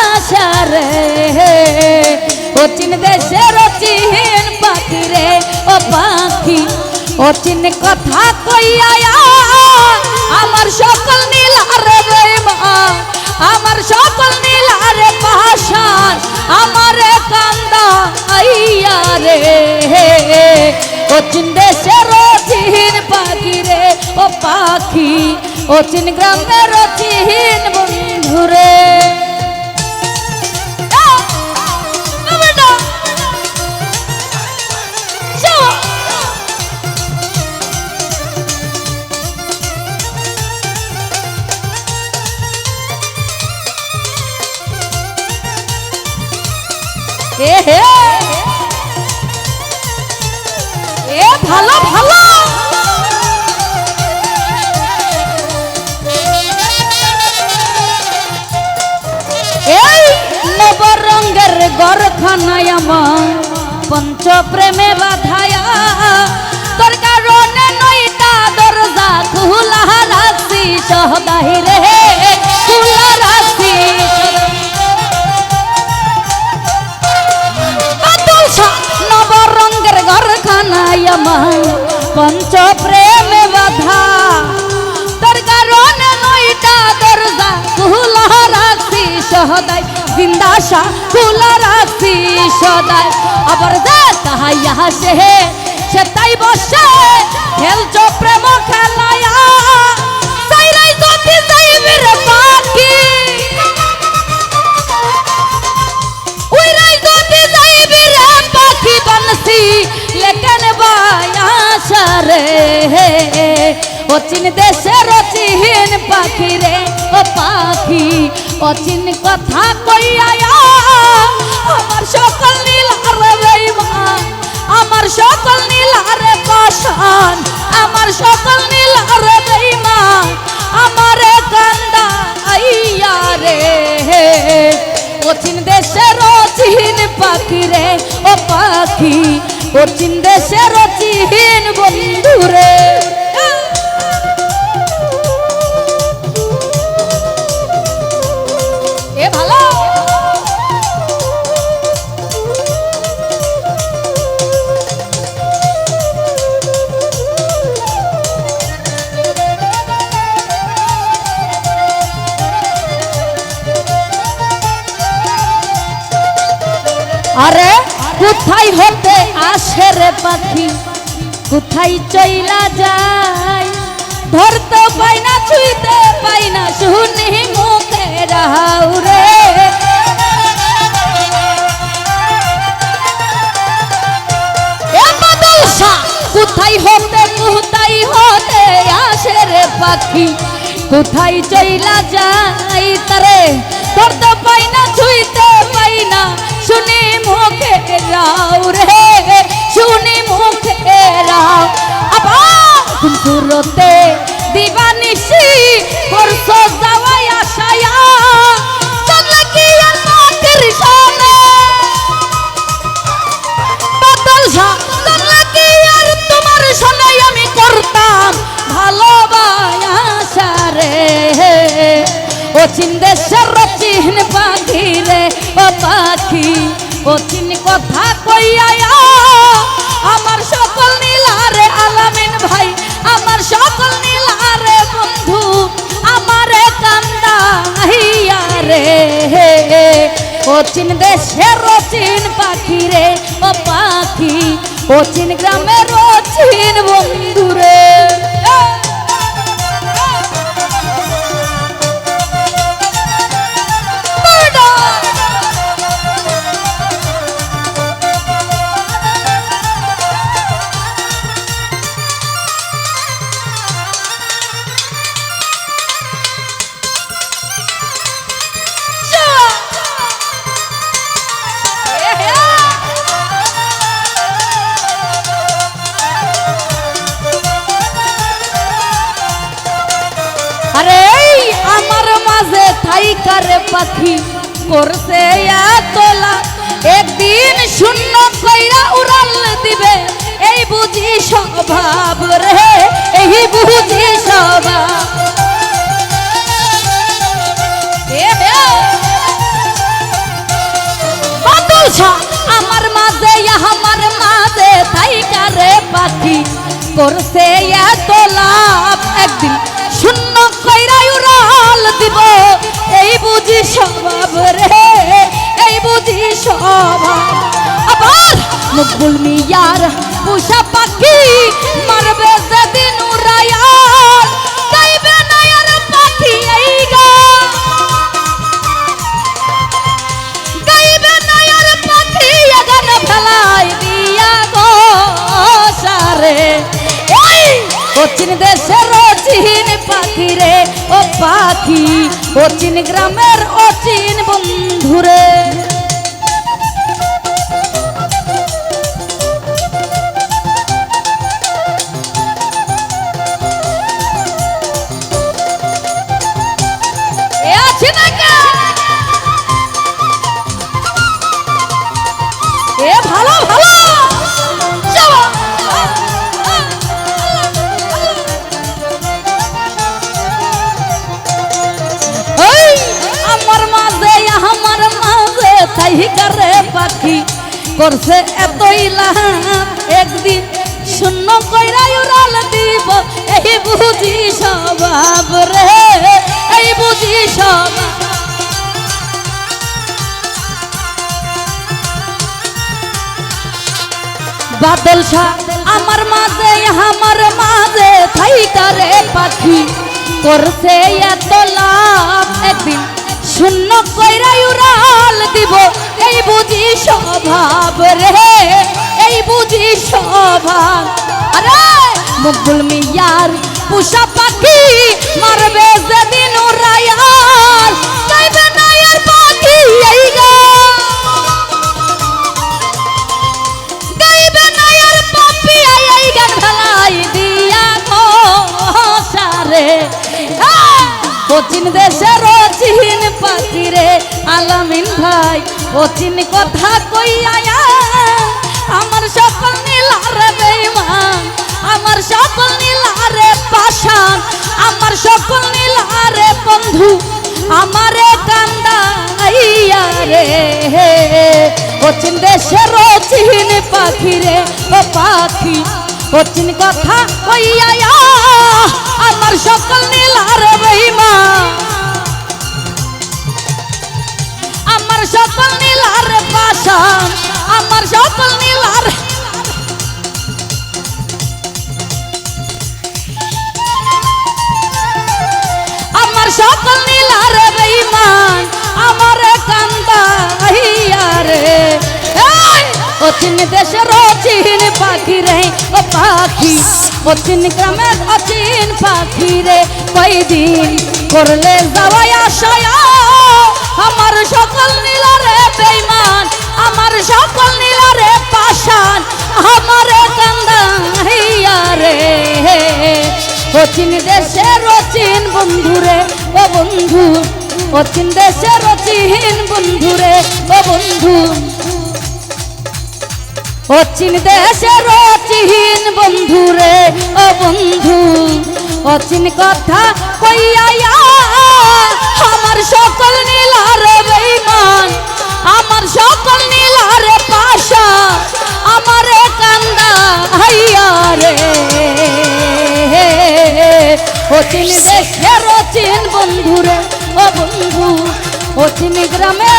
আশারে ও চিন দেশের চিন পাখি রে, ও পাখি ও চিন কথা কইয়া আমার সকল নীলারে রে মা, আমার সকল নীলারে পাশান আমারে কান্দা আইয়া রে। ও চিন দেশের চিন পাখি রে, ও পাখি ও চিন গ্রামের চিন বন্ধু গরখানায় আমার পঞ্চ প্রেমে বাধায়া। তোর কারণে নইটা দরজা খুলা রাখছি সহদাহি রে খুলা রাখছি। নবরঙ্গের ঘরখানায় আমার পঞ্চ প্রেমে বাধা। তোর কারণে নইটা দরজা খুলা রাখছি সহদাই বিন্দাসা খুলা রাখছি। সদাই আবার দে তাহাইয়া সে সে তাই বসে। খেলছো প্রেম খেলায়া। সাইরাই যদি যাইবি রে পাখি উইরাই যদি যাইবি রে পাখি বনসি। লেকেন বায়াসা ও দেশের চিন পাখি রে ও পাখি। ও কথা কইয়া আমার সকল নীল রে বেইমান আমার সকল নীল রে পাশান আরে, কোথায় হতে আসে রে পাখি? কোথায় চইলা যায়? ধরতে পাই না, ছুঁইতে পাই না, শুনি মুখে রাউ রে। কোথায় হতে কোথায় হতে আসে রে পাখি? কোথায় চইলা যাই তারে? ধরতে পাই না, ছুঁইতে পাই না, শুনি রাও রে, শুনি মুখে রাও আবার সুরতে দিবানিসি করছ আমি করতাম ভালোবাসা রে। ও চিন্দেশ্বর আমার সকল নীলারে আলামিন ভাই, আমার সকল নীলারে বন্ধু, আমারে কান্দা হিয়া রে। ও দেশের ও পাখি রে ও পাখি, অচিন গ্রামের ও বন্ধু মাঝে থাইকারে পাখি করছে তোলা একদিন শূন্য কইরা উড়াল দিবে, এই বুঝি স্বভাব রে, এই বুঝি স্বভাব। আমার মাঝে আমার মাঝে থাইকারে পাখি করছে তোলা একদিন শূন্য কইরা বুঝি স্বভাব রে, এই বুঝি স্বভাব। আবার মকবুল মিয়ার পুষা পাখি মারবে যেদিন উড়াইয়ার গাইবে না আর পাখি এই গান গাইবে নয়র পাখি গান ফেলাই দিয়া গো সারে। অচিন পাখি রে, ও পাখি। অচিন গ্রামের অচিন বন্ধুরে। মাঝে তাই করে পাখি করছে এতই লাভ একদিন শূন্য কইরাই উড়াল দিব, এই বুঝি স্বভাব রে, এই বুঝি স্বভাব। বাদল শাহ, আমার মাঝে আমার মাঝে থাই করে পাখি করছে এত লাভ। একদিন শূন্য কইরাই উড়াল দিব। এই বুঝি স্বভাব রে, এই বুঝি স্বভাব। আরে মকবুল মিয়ার পুষা পাখি মারবে যেদিন উড়াইয়ার গাইবে না আর পাখি এই গাইবে না দিয়া গো। সারে কোচিন দেশের চিন পাখি রে আলামিন ভাই কোচিন কথা কইয়া আমার সকল নীলারে বেইমান আমার সকল নীলারে পাশান আমার সকল নীলারে বন্ধু, আমারে কান্দাইয়া রে। কোচিন দেশের চিন পাখি রে, ও পাখি কোচিন কথা কইয়া আমার সকল নীলার বহিমা সকল নীলার। আমার সকল নীলার বেইমান আমার কান্দা রে। অচিন দেশের অচিন পাখি রে, ও পাখি, অচিন গ্রামের অচিন পাখি রে। কয়দিন করলে যাওয়াই আশায় আমার সকল নীলারে বেইমান আমার সকল নীলারে পাশান আমার কান্দা রে। অচিন দেশের অচিন বন্ধুরে, ও বন্ধু, অচিন দেশের অচিন বন্ধুরে, ও বন্ধু। অচিন দেশের অচিন বন্ধুরে, ও বন্ধু, অচিন কথা কইয়া, আমার বেইমান আমার সকল নীলার পাশা, আমার কান্দা হাইয়া রে। অচিন দেশের অচিন বন্ধুরে, ও বন্ধু, অচিন গ্রামে